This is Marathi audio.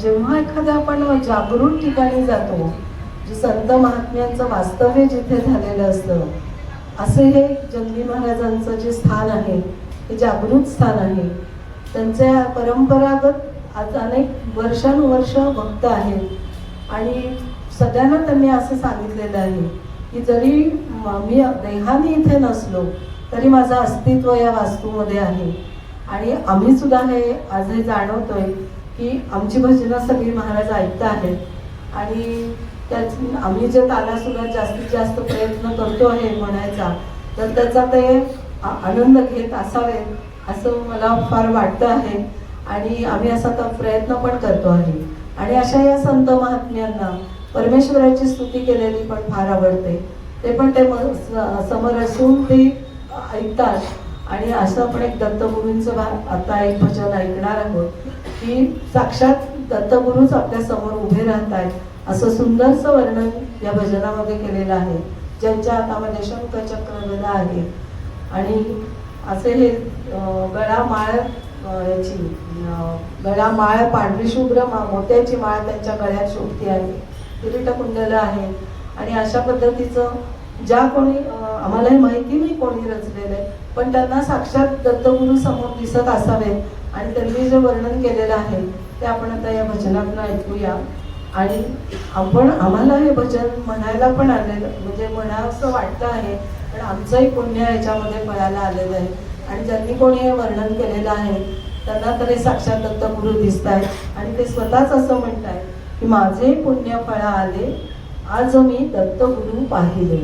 जेव्हा एखाद्या आपण जागृत ठिकाणी जातो जे संत महात्म्यांचं वास्तव्य जिथे झालेलं असतं असे हे जंगली महाराजांचं जे स्थान आहे हे जागृत स्थान आहे. त्यांचे परंपरागत आज अनेक वर्षानुवर्ष भक्त आहेत. आणि सगळ्यांना त्यांनी असं सांगितलेलं आहे की जरी मी देहाने इथे नसलो तरी माझं अस्तित्व या वास्तूमध्ये आहे. आणि आम्ही सुद्धा हे आज हे जाणवतोय की आमची भजनं सगळी महाराज ऐकत आहेत. आणि त्याच आम्ही जे तालासुरात जास्तीत जास्त प्रयत्न करतो आहे म्हणायचा तर त्याचा ते आनंद घेत असावेत असं मला फार वाटतं आहे. आणि आम्ही असा तर प्रयत्न पण करतो आहे. आणि अशा या संत महात्म्यांना परमेश्वराची स्तुती केलेली पण फार आवडते. ते पण ते समोर असून ते ऐकतात. आणि असं आपण एक दत्तगुरूंचं आता एक भजन ऐकणार आहोत. की साक्षात दत्तगुरूच आपल्यासमोर उभे राहत आहेत असं सुंदरसं वर्णन या भजनामध्ये केलेलं आहे ज्यांच्या हातामध्ये शंखचक्र गदा आहे. आणि असे हे अं, गळा माळ याची अं, गळा माळ पांढरी शुभ्र मोत्याची माळ त्यांच्या गळ्यात शोभती आहे. किरीट कुंडल आहे. आणि अशा पद्धतीचं ज्या कोणी आम्हालाही माहिती नाही कोणी रचलेलं आहे पण त्यांना साक्षात दत्तगुरू समोर दिसत असावेत. आणि त्यांनी जे वर्णन केलेलं आहे ते आपण आता या भजनातून ऐकूया. आणि आपण आम्हाला हे भजन म्हणायला पण आलेलं म्हणजे म्हणावंसं वाटतं आहे पण आमचंही पुण्य याच्यामध्ये फळायला आलेलं आहे. आणि ज्यांनी कोणी हे वर्णन केलेलं आहे त्यांना तर हे साक्षात दत्तगुरू दिसत आहेत. आणि ते स्वतःच असं म्हणत आहेत की माझे पुण्य फळा आले आज मी दत्तगुरू पाहिले.